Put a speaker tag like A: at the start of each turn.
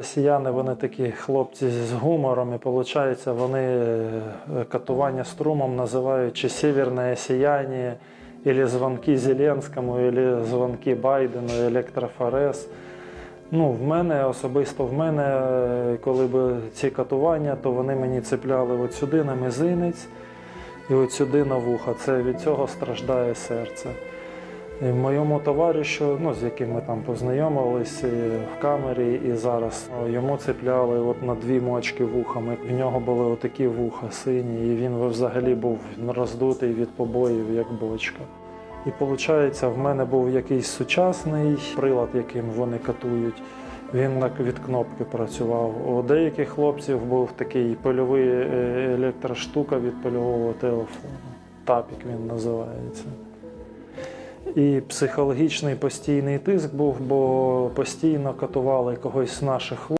A: Росіяни вони такі хлопці з гумором, і виходить, вони е, катування струмом називають чи северне сіяння, або дзвонки Зеленському, або дзвонки Байдену, електрофорез. Ну, в мене особисто в мене, е, коли б ці катування, то вони мені цепляли от сюди на мизинець і от сюди на вуха. Це від цього страждає серце. І моєму товаришу, ну, з яким ми там познайомились в камері, і зараз ну, йому цепляли от на дві мочки вухами. В нього були отакі вуха сині, і він взагалі був роздутий від побоїв, як бочка. І виходить, в мене був якийсь сучасний прилад, яким вони катують. Він від кнопки працював. У деяких хлопців був такий польовий е, електроштука від польового телефону. Тапік він називається. І психологічний постійний тиск був, бо постійно катували когось з наших